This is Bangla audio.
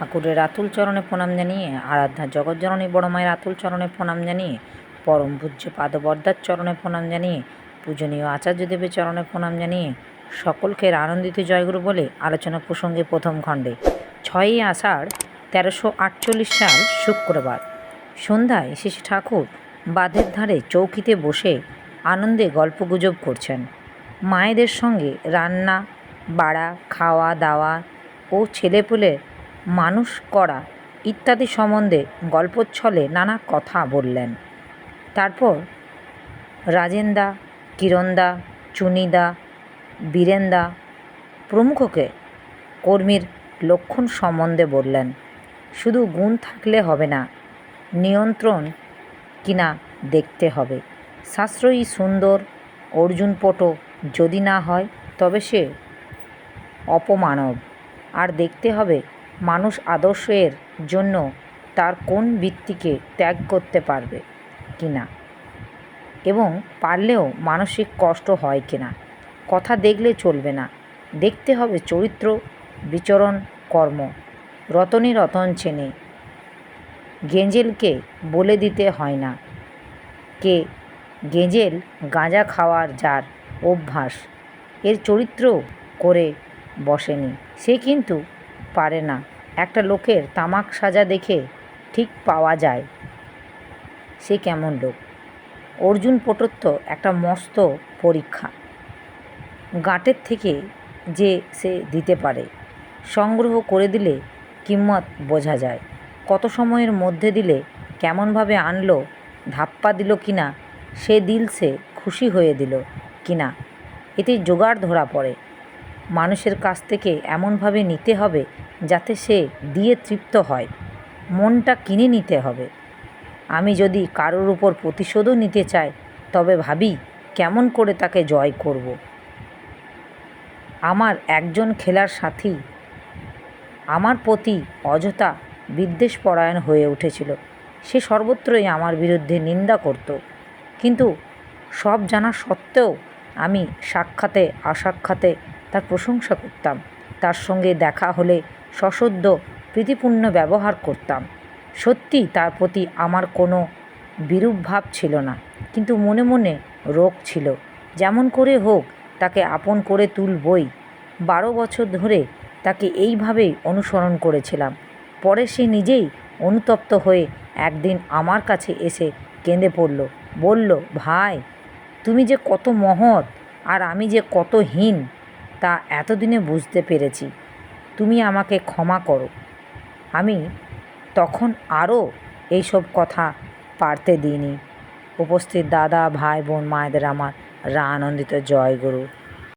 ঠাকুরের আতুল চরণে প্রণাম জানিয়ে, আরাধ্যা জগৎজননী বড় মায়ের আতুল চরণে প্রণাম জানিয়ে, পরম পূজ্য পাদবর্দার চরণে প্রণাম জানিয়ে, পূজনীয় আচার্যদেবের চরণে প্রণাম জানিয়ে, সকলকে আনন্দিত জয়গুরু বলে আলোচনা প্রসঙ্গে প্রথম খণ্ডে। ছয়ই আষাঢ়, তেরোশো আটচল্লিশ সাল, শুক্রবার। সন্ধ্যায় শিশু ঠাকুর বাঁধের ধারে চৌকিতে বসে আনন্দে গল্পগুজব করছেন। মায়েদের সঙ্গে রান্না, বাড়া খাওয়া দাওয়া ও ছেলেপুলের মানুষ করা ইত্যাদি সম্বন্ধে গল্পচ্ছলে নানা কথা বললেন। তারপর রাজেনদা, কিরণদা, চুনিদা, বীরেনদা প্রমুখকে কর্মীর লক্ষণ সম্বন্ধে বললেন। শুধু গুণ থাকলে হবে না, নিয়ন্ত্রণ কিনা দেখতে হবে। সাশ্রয়ী, সুন্দর অর্জুন অর্জুনপটো যদি না হয়, তবে সে অপমানব। আর দেখতে হবে মানুষ আদর্শের জন্য তার কোন বৃত্তিকে ত্যাগ করতে পারবে কি না? এবং পারলেও মানসিক কষ্ট হয় কি না? কথা দেখলে চলবে না। দেখতে হবে চরিত্র, বিচরণ, কর্ম। রতনে রতন চেনে। গেঁজেলকে বলে দিতে হয় না। কে? গেঁজেল গাঁজা খাওয়ার যার অভ্যাস। এর চরিত্র করে বসেনি। সে কিন্তু পারে না। একটা লোকের তামাক সাজা দেখে ঠিক পাওয়া যায়। সে কেমন লোক? অর্জুন পটত্ব একটা মস্ত পরীক্ষা। গাঁটের থেকে যে সে দিতে পারে, সংগ্রহ করে দিলে কিম্মত বোঝা যায়। কত সময়ের মধ্যে দিলে কেমনভাবে আনলো, ধাপ্পা দিল কিনা, সে দিল সে খুশি হয়ে দিল কিনা, এতে জোগাড় ধরা পড়ে। মানুষের কাছ থেকে এমনভাবে নিতে হবে যাতে সে দিয়ে তৃপ্ত হয়। মনটা কিনে নিতে হবে। আমি যদি কারোর উপর প্রতিশোধও নিতে চাই, তবে ভাবি কেমন করে তাকে জয় করব। আমার একজন খেলার সাথী। আমার প্রতি অযথা বিদ্বেষপরায়ণ হয়ে উঠেছিল। সে সর্বত্রই আমার বিরুদ্ধে নিন্দা করত। কিন্তু সব জানা সত্ত্বেও আমি সাক্ষাতে, অসাক্ষাতে তার প্রশংসা করতাম। সঙ্গে দেখা হলে সশব্দ প্রীতিপূর্ণ ব্যবহার করতাম। সত্যি তার প্রতি আমার কোনো বিরূপ ভাব ছিল না, কিন্তু মনে মনে রোগ ছিল। যেমন করে হোক, তাকে আপন করে তুলবই। বারো বছর ধরে তাকে এইভাবেই অনুসরণ করেছিলাম। পরে সে নিজেই অনুতপ্ত হয়ে একদিন আমার কাছে এসে কেঁদে পড়ল, বলল, ভাই, তুমি যে কত মহৎ আর আমি যে কত হীন। তা এতদিনে বুঝতে পেরেছি। তুমি আমাকে ক্ষমা করো। আমি তখন আরও এইসব কথা পারতে দিইনি। উপস্থিত দাদা, ভাই, বোন, মায়েদের আমার রা আনন্দিত জয় গুরু